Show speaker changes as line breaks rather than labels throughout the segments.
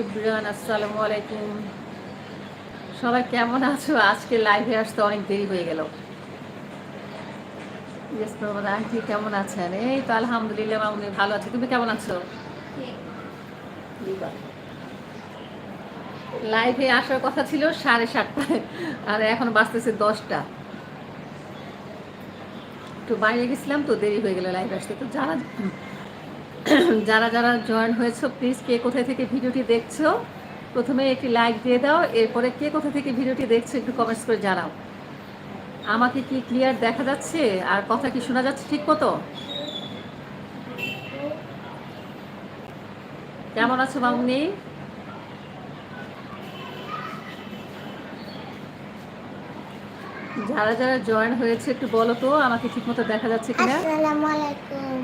ইব্রান আসসালামু আলাইকুম। সবাই কেমন আছো? আজকে লাইভে আসতে অনেক দেরি হয়ে গেল। ইয়েস প্রমাদ আন্টি কেমন আছেন? এই তো আলহামদুলিল্লাহ ভালো তুমি কেমন আছো? লাইভে আসার কথা ছিল সাড়ে সাতটায় আর এখন বাঁচতেছে দশটা। একটু বাইরে গেছিলাম তো, দেরি হয়ে গেল লাইভ আসতে। তো যারা যারা যারা জয়েন হয়েছো প্লিজ কে কোথায় থেকে ভিডিওটি দেখছ প্রথমে একটি লাইক দিয়ে দাও এরপরে কে কোথা থেকে ভিডিওটি দেখছ একটু কমেন্টস করে জানাও। আমাকে কি ক্লিয়ার দেখা যাচ্ছে? আর কথা কি শোনা যাচ্ছে ঠিক মতো? কেমন আছো মামনি? যারা যারা জয়েন হয়েছে একটু বলো তো আমাকে ঠিক মতো দেখা যাচ্ছে কিনা?
আসসালামু আলাইকুম।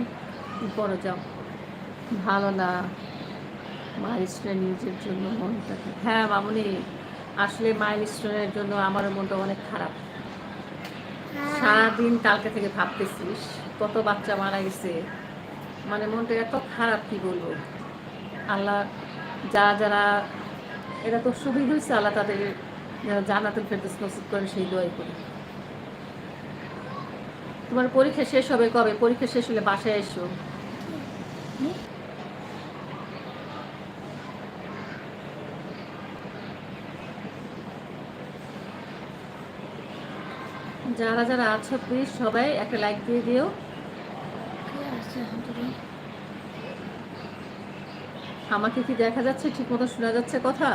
বড় যাও। ভালো না। মাইলস্টোনের নিউজের জন্য মনটা হ্যাঁ মামুনি আসলে মাইলস্টোনের জন্য আমারও মনটা অনেক খারাপ। সারাদিন কালকে থেকে ভাবতেছিস কত বাচ্চা মারা গেছে। মানে মনটা এত খারাপ কি বলব? আল্লাহ যারা যারা এটা তো শহীদ হয়েছে আল্লাহ তাদের জান্নাতুল ফেরদৌস নসিব করে সেই দোয়াই করি। তোমার পরীক্ষা শেষ হবে কবে? পরীক্ষা শেষ হলে বাসায় এসো। যারা যারা আছো প্লিজ সবাই একটা লাইক দিয়ে দিও। আমাকে কি দেখা যাচ্ছে? ঠিক মতো শোনা যাচ্ছে কথা?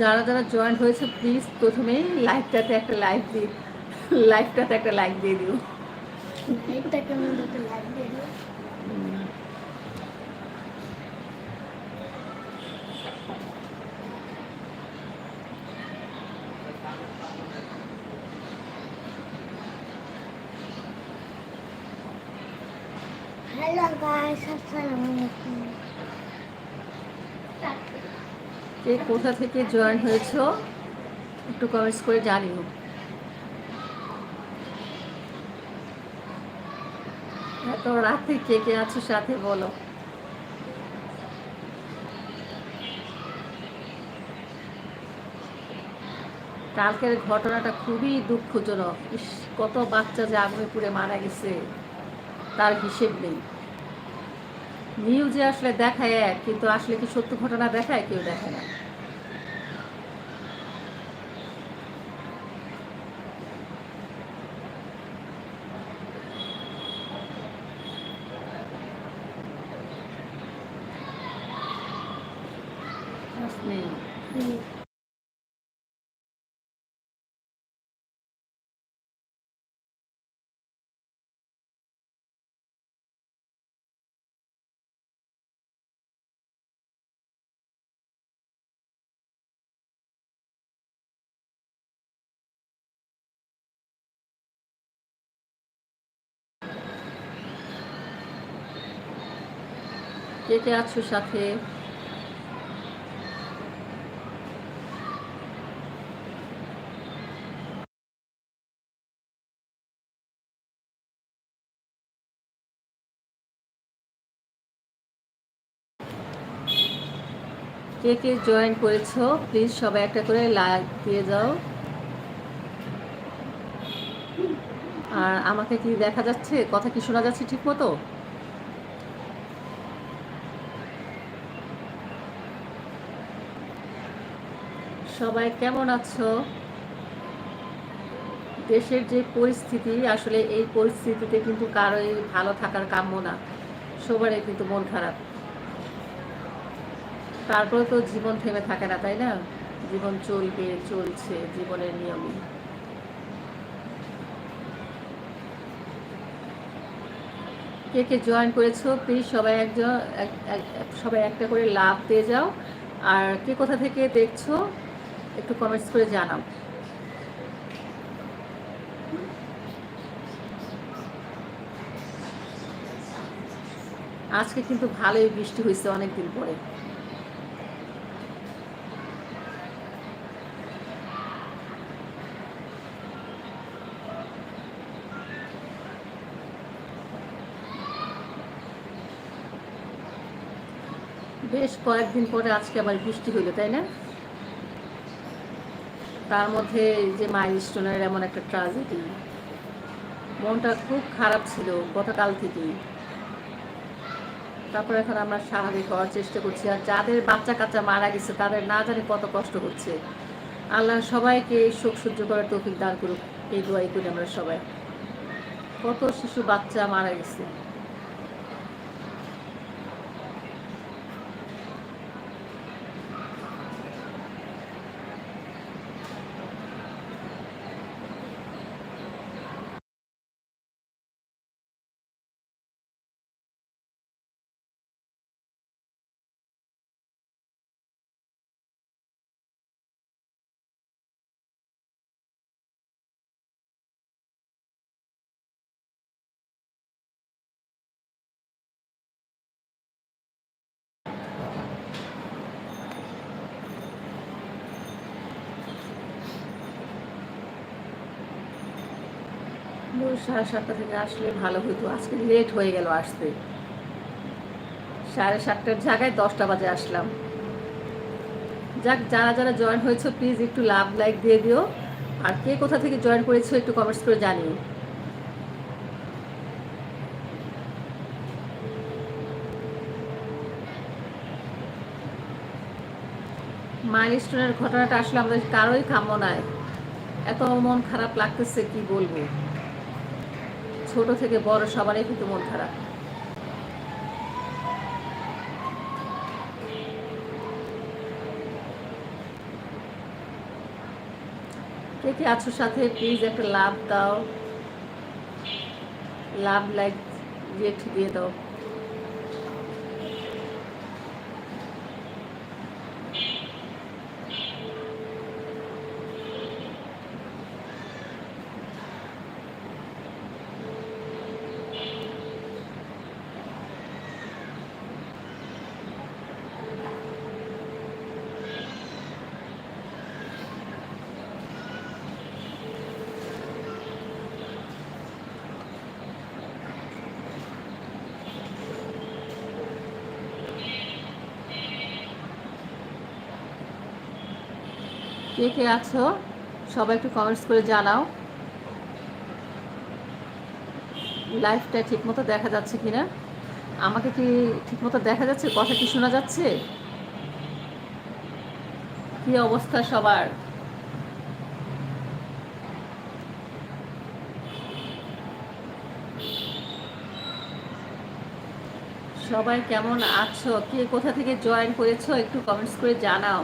যারা যারা জয়েন হয়েছে প্লিজ প্রথমেই লাইভটাতে একটা লাইক দিয়ে লাইভটাতে একটা লাইক দিয়ে দিও।
এটাকে আমি লাইক দিয়ে দিই হ্যালো গাইস আসসালামু আলাইকুম
কে কোথা থেকে জয়েন হয়েছো? একটু কমেন্টস করে জানিও। এত রাতে কে কে আছো সাথে বলো। কালকের ঘটনাটা খুবই দুঃখজনক। ইস, কত বাচ্চা যে আগুনে পুড়ে মারা গেছে, তার হিসেব নেই। নিউজে আসলে দেখায় এক কিন্তু আসলে কি সত্য ঘটনা দেখায় কেউ দেখে না নেই কে কে আছো সাথে? কে কে জয়েন করেছ? প্লিজ সবাই একটা করে লাইক দিয়ে যাও আর আমাকে কি দেখা যাচ্ছে? কথা কি শোনা যাচ্ছে ঠিক মতো সবাই কেমন আছো? দেশের যে পরিস্থিতি, আসলে এই পরিস্থিতিতে কিন্তু কারোই ভালো থাকার কাম্য না। সবারই কিন্তু মন খারাপ। তারপরে তো জীবন থেমে থাকে না, তাই না? জীবন চলবে, চলছে, জীবনের নিয়মে কে কে জয়েন করেছ? প্লিজ সবাই একজন, এক- এক- সবাই একটা করে লাভ দিয়ে যাও। আর কে কোথা থেকে দেখছ? একটু কমেন্টস করে জানাও। আজকে কিন্তু ভালোই বৃষ্টি হয়েছে অনেকদিন পরে। বেশ কয়েকদিন পরে আজকে আবার বৃষ্টি হইল, তাই না? তার মধ্যে যে মাইলস্টোনের এমন একটা ট্রাজেডি। মনটা খুব খারাপ ছিল গতকাল থেকেই। তারপর এখন আমরা স্বাভাবিক হওয়ার চেষ্টা করছি। আর যাদের বাচ্চা কাচ্চা মারা গেছে, তাদের না জানি কত কষ্ট হচ্ছে। আল্লাহ সবাইকে এই শোক সহ্য করার তৌফিক দান করুক। এই দোয়াই করি আমরা সবাই। কত শিশু বাচ্চা মারা গেছে। সাড়ে সাতটা থেকে আসলে ভালো হতো। আজকে লেট হয়ে গেল আসতে। সাড়ে সাতটার জায়গায় দশটা বাজে আসলাম। যাক, যারা যারা জয়েন হয়েছে প্লিজ একটু লাভ লাইক দিয়ে দিও। আর কে কোথা থেকে জয়েন করেছ, একটু কমেন্টস করে জানিও। মাইলস্টোনের ঘটনাটা আসলে আমাদের কারোই কাম্য নয়। এত মন খারাপ লাগতেছে, কি বলব? ছোট থেকে বড় সবারই কিন্তু মন খারাপ। কে আছো সাথে? প্লিজ একটা লাভ দাও। লাভ, লাইক, রিয়েক্ট দিয়ে দাও। কে কে আছো? সবাই একটু কমেন্টস করে জানাও। লাইফটা ঠিকমতো দেখা যাচ্ছে কিনা? আমাকে কি ঠিকমতো দেখা যাচ্ছে? কথা কি শোনা যাচ্ছে? কি অবস্থা সবার? সবাই কেমন আছো? কে কোথা থেকে জয়েন করেছ? একটু কমেন্টস করে জানাও।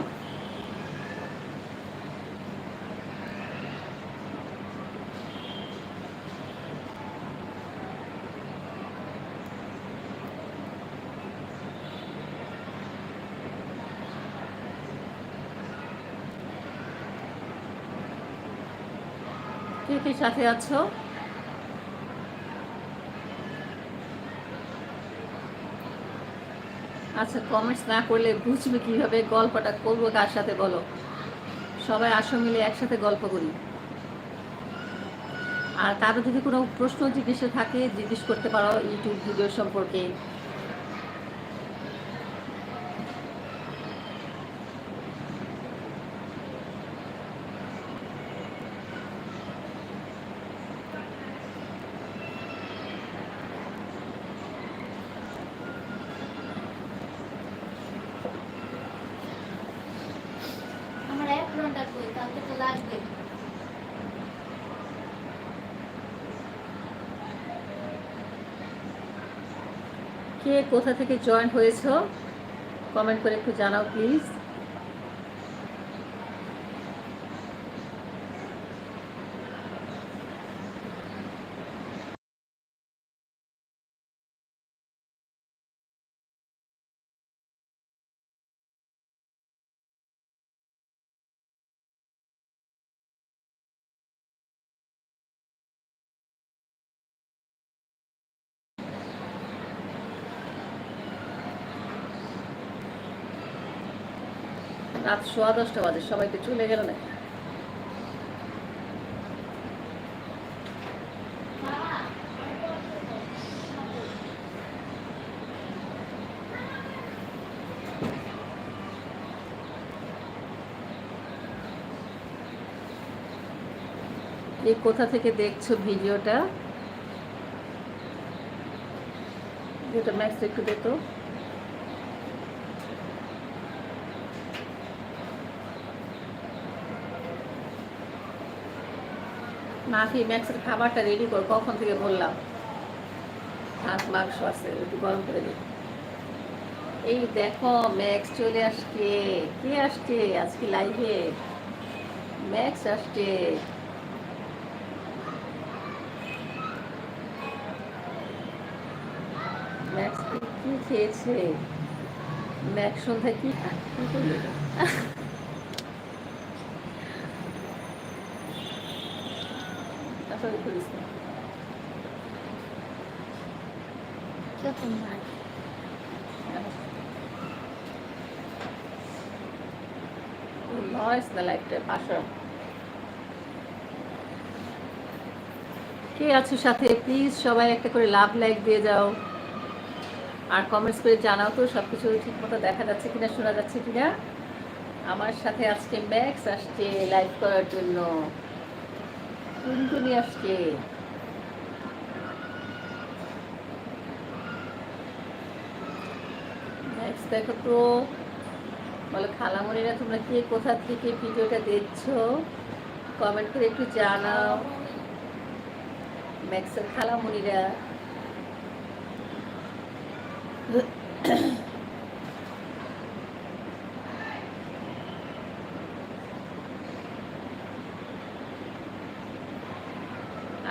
কে সাথে আছো? আচ্ছা কমেন্টস না করলে বুঝবে কীভাবে গল্পটা করব, কার সাথে বলো? সবাই আসো মিলে একসাথে গল্প করি। আর কারও যদি কোনো প্রশ্ন জিজ্ঞেসে থাকে, জিজ্ঞেস করতে পারো ইউটিউব ভিডিও সম্পর্কে
আমার এক ঘণ্টা কই কালকে তো লাগবে
কে কোথা থেকে জয়েন হয়েছ? কমেন্ট করে একটু জানাও প্লিজ রাত সোয়া দশটা বাজে, সবাই তো চলে গেল না। এই কোথা থেকে দেখছ ভিডিওটা? ভিডিওটা ম্যাক্স একটু দেখো মাফি ম্যাক্সের খাবারটা রেডি কর কখন থেকে বললাম। হাঁস মাংস আছে, একটু গরম করে দিই এই দেখো ম্যাক্স চলে আসছে। কে আসছে? আজকে লাইভে ম্যাক্স আসছে। ম্যাক্স কি খেয়েছে? ম্যাক্স সন্ধ্যায় কি খা- কি করল এটা? আসলে করিস না
কীরকম ভাই
পাশে কে আছে সাথে? প্লিজ সবাই একটা করে লাভ লাইক দিয়ে যাও। আর কমেন্টস করে জানাও তো সব কিছু ঠিক মতো দেখা যাচ্ছে কিনা, শোনা যাচ্ছে কিনা। আমার সাথে আজকে ম্যাক্স আসছে লাইভ করার জন্য। টুনটুনি আসছে। ম্যাক্স দেখো তো। বলো খালামণিরা তোমরা কে, কোথা থেকে ভিডিওটা দেখছ? কমেন্ট করে একটু জানাও। ম্যাক্সের খালামণিরা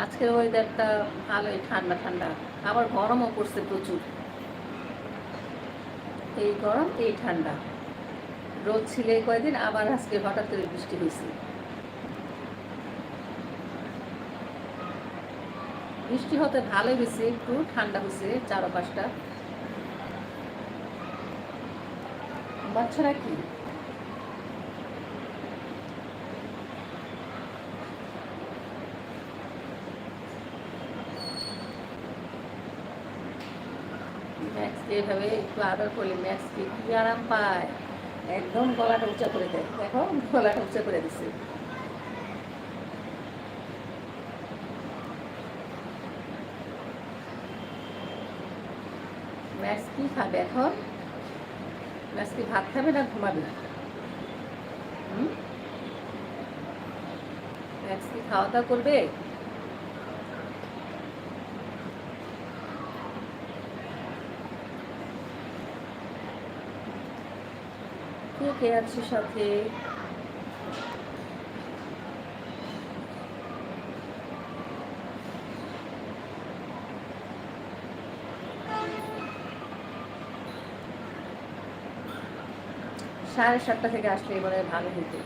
আজকের ওয়েদারটা ভালোই ঠান্ডা ঠান্ডা। আবার গরমও পড়ছে প্রচুর। এই গরম, এই ঠান্ডা। রোদ ছিল এই কয়দিন আবার আজকে হঠাৎ করে বৃষ্টি হয়েছে। বৃষ্টি হতে ভালোই হয়েছে, একটু ঠান্ডা হয়েছে চারো পাঁচটা বাচ্চারা কি? ম্যাক্সকে এভাবে একটু আদর করলে ম্যাক্সকে কি আরাম পায়? একদম গলাটা উঁচা করে দেয়। দেখো, গলাটা উঁচা করে দিছে। ম্যাক্স কি খাবে এখন? ম্যাক্স কি ভাত খাবে না ঘুমাবে? ম্যাক্স কি খাওয়া দাওয়া করবে? কে আছে সাথে? সাড়ে সাতটা থেকে আসলে এবারে ভালো হতো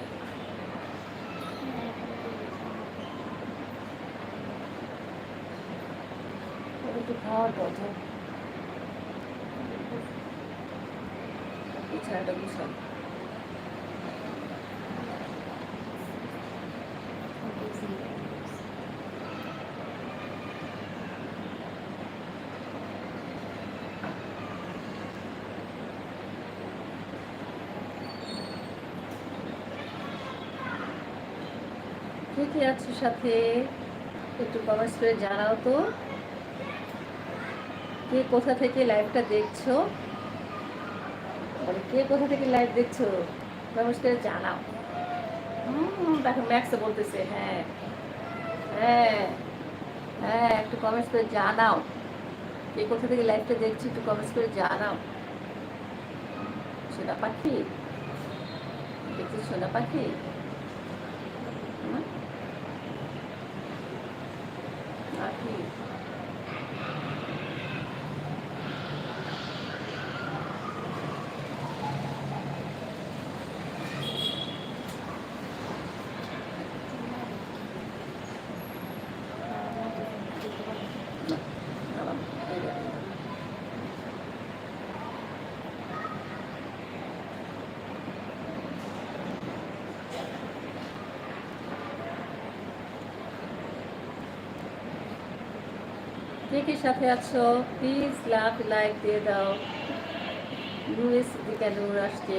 খাওয়ার কথা। বিছানাটা গুছাই কে আছে সাথে? একটু কমেন্টস করে জানাও তো। কে কোথা থেকে লাইভটা দেখছ? কে কোথা থেকে লাইভ দেখছ? কমেন্টস করে জানাও। দেখো ম্যাক্সে বলতেছে হ্যাঁ। হ্যাঁ হ্যাঁ একটু কমেন্টস করে জানাও। কে কোথা থেকে লাইভটা দেখছি, একটু কমেন্টস করে জানাও। সোনা পাখি? দেখছি সোনা পাখি? কে সাথে আছো প্লিজ লাভ লাইক দিয়ে দাও। লুইস সিদ্দিকা আসছে।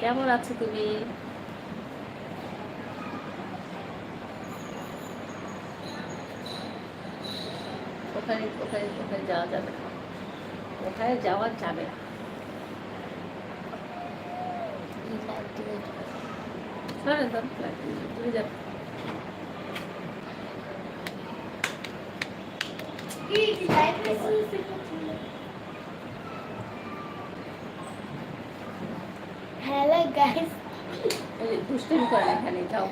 কেমন আছো তুমি? কোথায় কোথায় কোথায় যাওয়া যাবে কোথায় যাওয়া যাবে না। তুমি যাবে।
হ্যালো গাইস
দুষ্টামি করেন এখানে যাও।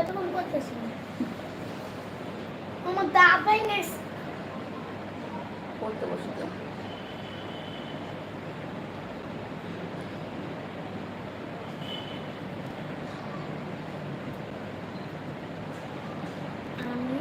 এতক্ষণ করতেছি আমার দাবাই নেস
পড়তে বসে যাও
আমি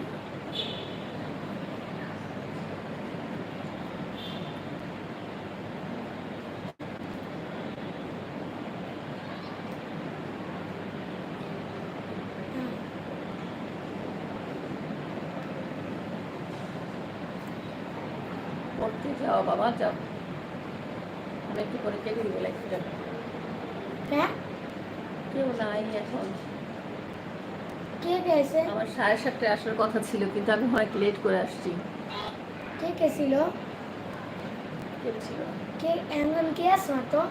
পড়তে যাও বাবা যাও। আমি একটু পরে কেটে দিবে লাইটটা
হ্যাঁ?
কেউ নাই এখন? আমার সাড়ে সাতটায় আসার কথা ছিল কিন্তু আমি অনেক লেট করে আসছি।
কে ছিল? কে এমন কে আছো তো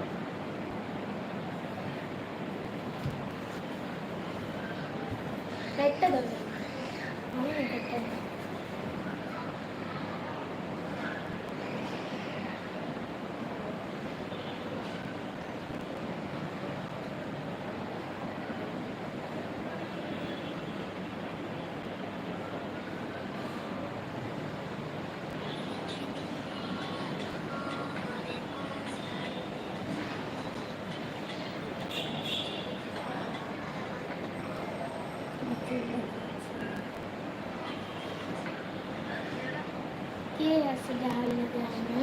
লাইটটা দাও আমি লাইটটা দাও কে আছে ডাল লাগে আমি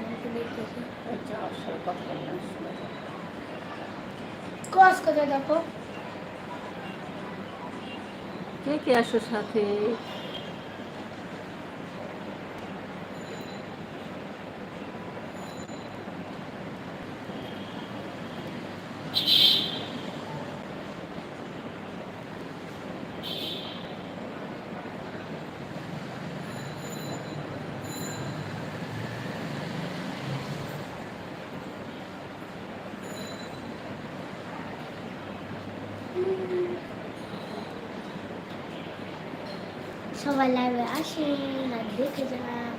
আন্টি দেখতেছি
যাও সব। কথা বলে না শোনা যাও।
কস করে দেখো?
কে কে আসো সাথে?
সবাই লাইভে আসেন আর দেখে যান।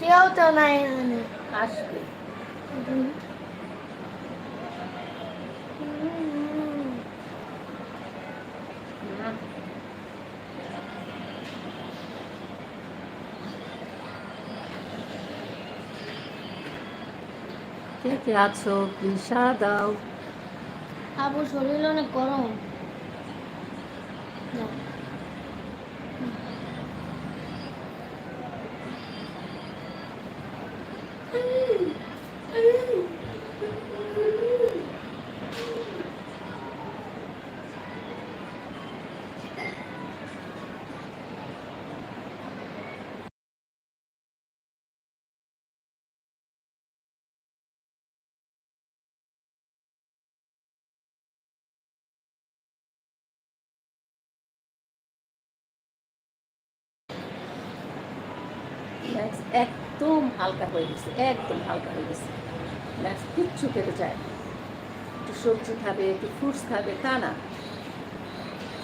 কেউ তো নাই
আসবে। কে কে আছো? সাড়া দাও
আবু শরীর অনেক গরম।
Mm-hmm. একদম হালকা হয়ে গেছে, একদম হালকা হয়ে গেছে। ম্যাক্স কিচ্ছু খেতে চায় না। একটু সবজি খাবে, একটু ফ্রুটস খাবে, তা না।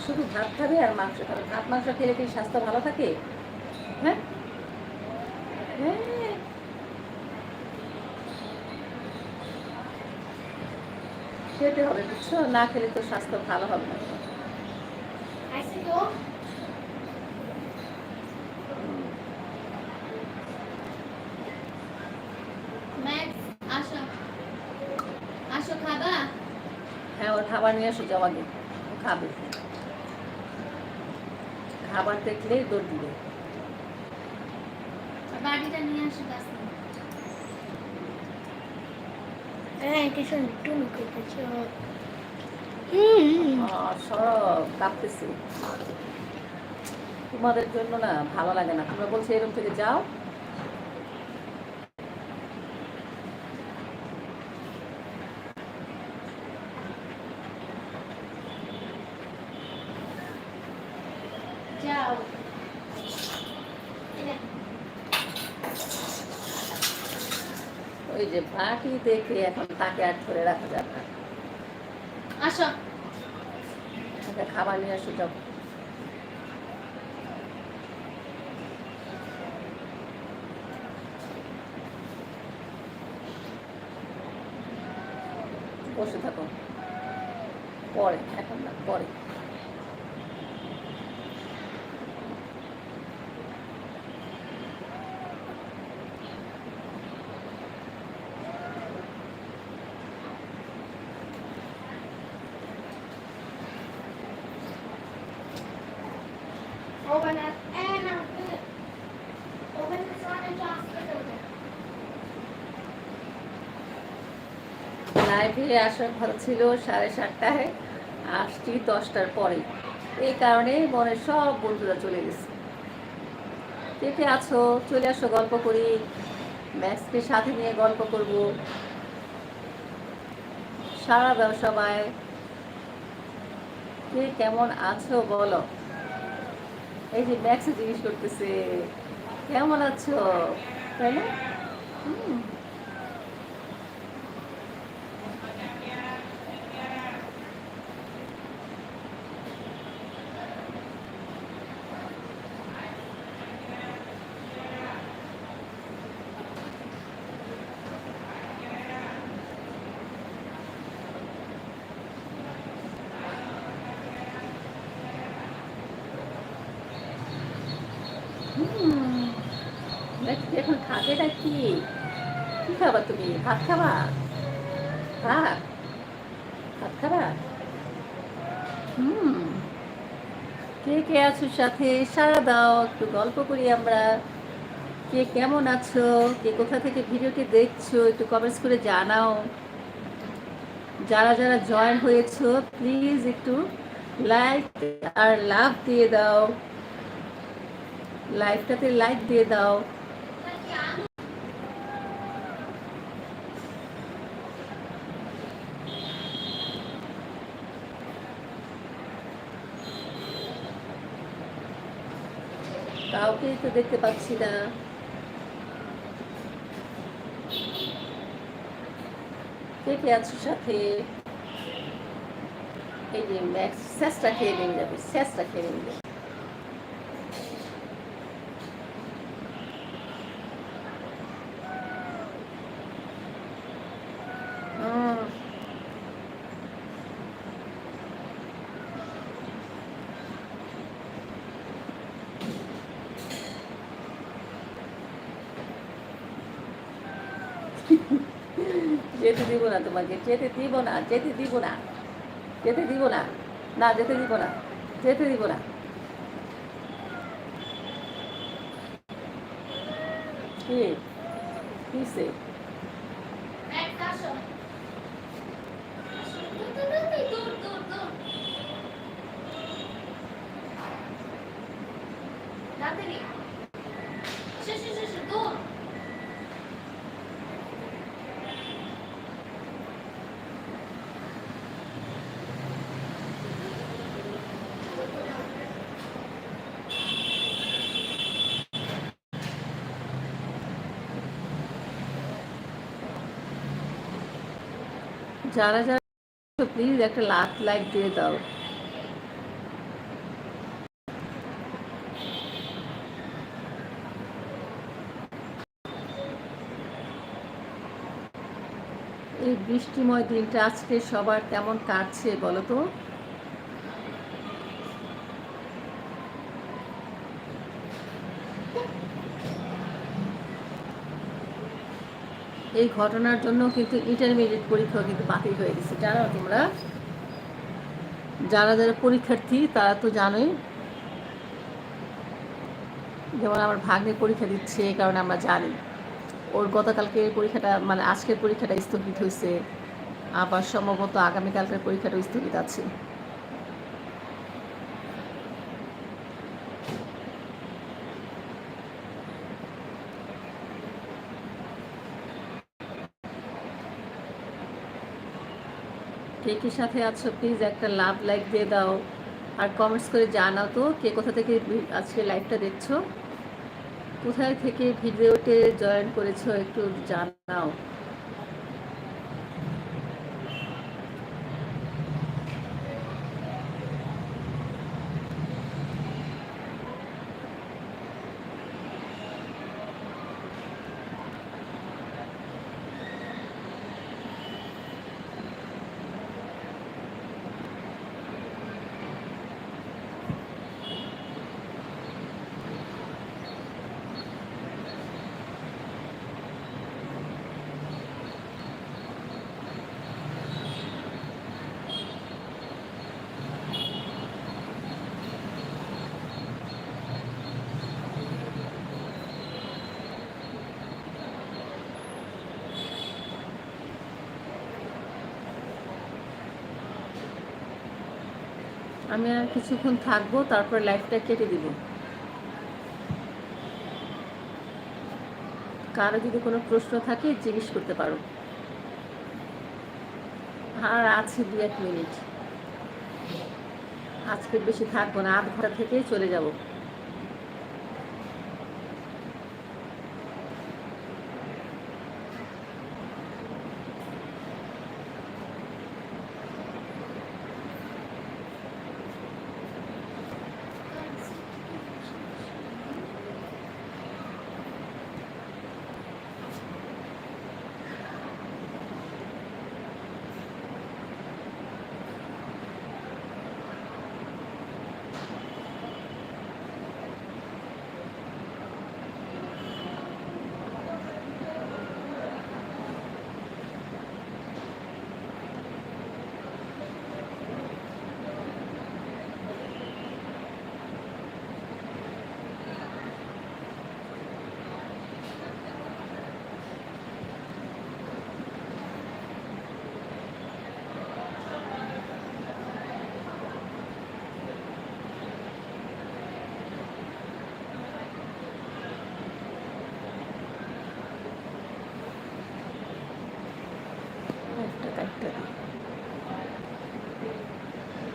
শুধু ভাত খাবে আর মাংস খাবে। ভাত, মাংস খেলে কি স্বাস্থ্য ভালো থাকে? হ্যাঁ? হ্যাঁ। খেতে হবে, বুঝছ? না খেলে তো স্বাস্থ্য ভালো হবে না
আইসি তো ম্যাক্স আসো আসো খাবা
হ্যাঁ ওর খাবার নিয়ে এসো যাও আগে খাবে। খাবার দেখলেই দৌড় দিবে।
বাড়িটা নিয়ে আসো গাছ হ্যাঁ কিছু একটু
আর সব। কাঁপতেছে। তোমাদের জন্য না ভালো লাগে না। তোমরা বলছো এরকম থেকে যাও। ওই যে পাখি দেখে এখন তাকে আর ধরে রাখা যাবে না।
আসো।
খাবার নিয়ে আসো যাও। লাইভে আসার কথা ছিল সাড়ে সাতটায় আসছি দশটার পরে এই কারণে মনের সব বন্ধুরা চলে গেছে। কে কে আছো? চলে আসো গল্প করি। ম্যাক্সকে সাথে নিয়ে গল্প করব। সারা সবাই কে কেমন আছো বলো? এই যে ম্যাক্সে জিজ্ঞেস করতেছে কেমন আছো? তাই না? হুম, দেখি এখন খাবেটা কি কি খাবা তুমি ভাত খাবা ভাত ভাত খাবা হুম কে কে আছো সাথে? সারা দাও, একটু গল্প করি আমরা। কে কেমন আছো? কে কোথা থেকে ভিডিওটি দেখছ? একটু কমেন্টস করে জানাও। যারা যারা জয়েন হয়েছো প্লিজ একটু লাইক আর লাভ দিয়ে দাও। লাইভটাতে লাইক দিয়ে দাও। কাউকেই তো দেখতে পাচ্ছি না। কেটে আছো সাথে? এই যে ম্যাক্স, শেষটা খেয়ে নিয়ে যাবে, শেষটা খেয়ে নিয়ে যাবে হুম যেতে দিব না তোমাকে, যেতে দিব না, যেতে দিব না, যেতে দিব না না, যেতে দিব না, যেতে দিব না। কি? কিসে
Max, আসো। আসো। দূর, দূর, দূর, দূর, দূর, দূর। তাড়াতাড়ি। এসো, এসো, এসো, এসো, দূর।
যারা যারা প্লিজ একটা লাখ লাইক দিয়ে দাও। এই বৃষ্টিময় দিনটা আজকে সবার কেমন কাটছে বলো তো? এই ঘটনার জন্য কিন্তু ইন্টারমিডিয়েট পরীক্ষা কিন্তু বাতিল হয়ে গেছে। জানো তোমরা, যারা যারা পরীক্ষার্থী, তারা তো জানোই। যেমন আমার ভাগ্নে পরীক্ষা দিচ্ছে কারণে আমরা জানি। ওর গতকালকে পরীক্ষাটা মানে আজকের পরীক্ষাটা স্থগিত হয়েছে। আবার সম্ভবত আগামীকালকের পরীক্ষাটা স্থগিত আছে। কে সাথে আছো প্লিজ একটা লাভ লাইক দিয়ে দাও। আর কমেন্টস করে জানাও তো, কে কোথা থেকে আজকে লাইভটা দেখছ? কোথায় থেকে ভিডিওতে জয়েন করেছ একটু জানাও। আমি আর কিছুক্ষণ থাকব, তারপর লাইফটা কেটে দিব। কারও যদি কোনো প্রশ্ন থাকে, জিজ্ঞেস করতে পারো। আর আছে দু এক মিনিট। আজকের বেশি থাকব না, আধ ঘণ্টা থেকে চলে যাব।